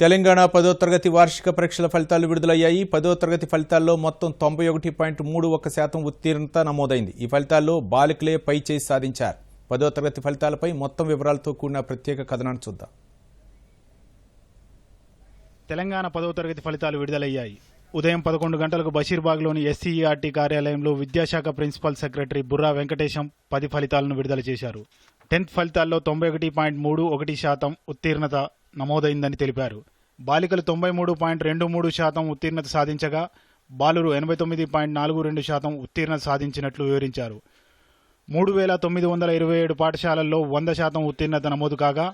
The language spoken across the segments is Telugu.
తెలంగాణ పదో తరగతి వార్షిక పరీక్షల ఫలితాలు విడుదలయ్యాయి. పదో తరగతి ఫలితాల్లో మొత్తం తొంభై ఒకటి పాయింట్ మూడు ఒక్క శాతం ఉత్తీర్ణత నమోదైంది. ఈ ఫలితాల్లో బాలికలే పై చేసి సాధించారు. పదో తరగతి ఫలితాలపై మొత్తం వివరాలతో కూడిన ప్రత్యేక కథనాన్ని చూద్దాం. తెలంగాణ పదో తరగతి ఫలితాలు విడుదలయ్యాయి. ఉదయం పదకొండు గంటలకు బషీర్బాగ్లోని ఎస్సీఈఆర్టీ కార్యాలయంలో విద్యాశాఖ ప్రిన్సిపల్ సెక్రటరీ బుర్రా వెంకటేశం పది ఫలితాలను విడుదల చేశారు. టెన్త్ ఫలితాల్లో తొంభై ఒకటి పాయింట్ మూడు ఒకటి శాతం ఉత్తీర్ణత నమోదైందని తెలిపారు. బాలికలు తొంభై మూడు పాయింట్ రెండు మూడు శాతం ఉత్తీర్ణత సాధించగా బాలురు ఎనభై తొమ్మిది పాయింట్ నాలుగు రెండు శాతం ఉత్తీర్ణత సాధించినట్లు వివరించారు. మూడు వేల తొమ్మిది వందల ఇరవై ఏడు పాఠశాలల్లో వంద శాతం ఉత్తీర్ణత నమోదు కాగా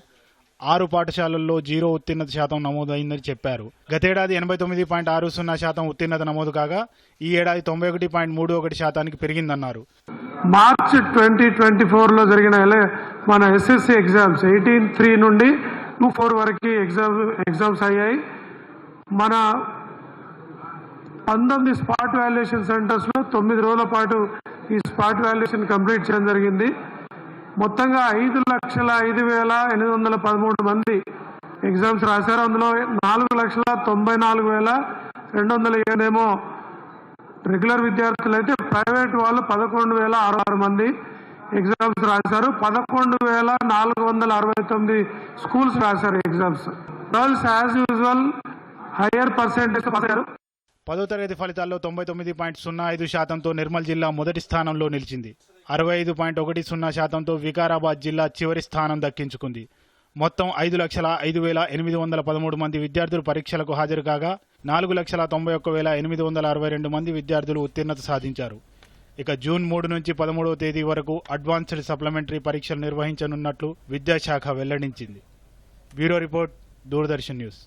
ఆరు పాఠశాలల్లో జీరో ఉత్తీర్ణత శాతం నమోదైందని చెప్పారు. గతేడాది ఎనభై తొమ్మిది పాయింట్ ఆరు సున్నా శాతం ఉత్తీర్ణత నమోదు కాగా ఈ ఏడాది తొంభై ఒకటి పాయింట్ మూడు ఒకటి శాతానికి పెరిగిందన్నారు. మార్చ్ ట్వంటీ ట్వంటీ ఫోర్లో జరిగిన మన ఎస్ఎస్సి ఎగ్జామ్స్ ఎయిటీన్ త్రీ నుండి టూ ఫోర్ వరకు ఎగ్జామ్ ఎగ్జామ్స్ అయ్యాయి. మన పంతొమ్మిది స్పాట్ వాల్యుయేషన్ సెంటర్స్లో తొమ్మిది రోజుల పాటు ఈ స్పాట్ వాల్యుయేషన్ కంప్లీట్ చేయడం జరిగింది. మొత్తంగా ఐదు లక్షల ఐదు వేల ఎనిమిది వందల పదమూడు మంది ఎగ్జామ్స్ రాశారు. అందులో నాలుగు లక్షల తొంభై నాలుగు వేల రెండు వందల ఏడేమో రెగ్యులర్ విద్యార్థులు అయితే ప్రైవేట్ వాళ్ళు పదకొండు వేల ఆరు ఆరు మంది ఎగ్జామ్స్ రాశారు. పదకొండు వేల నాలుగు వందల అరవై తొమ్మిది స్కూల్స్ రాశారు exams. Girls as usual higher percentage పదో తరగతి ఫలితాల్లో తొంభై తొమ్మిది పాయింట్ సున్నా ఐదు శాతంతో నిర్మల్ జిల్లా మొదటి స్థానంలో నిలిచింది. అరవై ఐదు పాయింట్ ఒకటి సున్నా శాతంతో వికారాబాద్ జిల్లా చివరి స్థానం దక్కించుకుంది. మొత్తం ఐదు లక్షల ఐదు వేల ఎనిమిది వందల పదమూడు మంది విద్యార్థులు పరీక్షలకు హాజరు కాగా నాలుగు లక్షల తొంభై ఒక్క వేల ఎనిమిది వందల అరవై రెండు మంది విద్యార్థులు ఉత్తీర్ణత సాధించారు. ఇక జూన్ మూడు నుంచి పదమూడవ తేదీ వరకు అడ్వాన్స్డ్ సప్లిమెంటరీ పరీక్షలు నిర్వహించనున్నట్లు విద్యాశాఖ వెల్లడించింది. Bureau report Doordarshan news.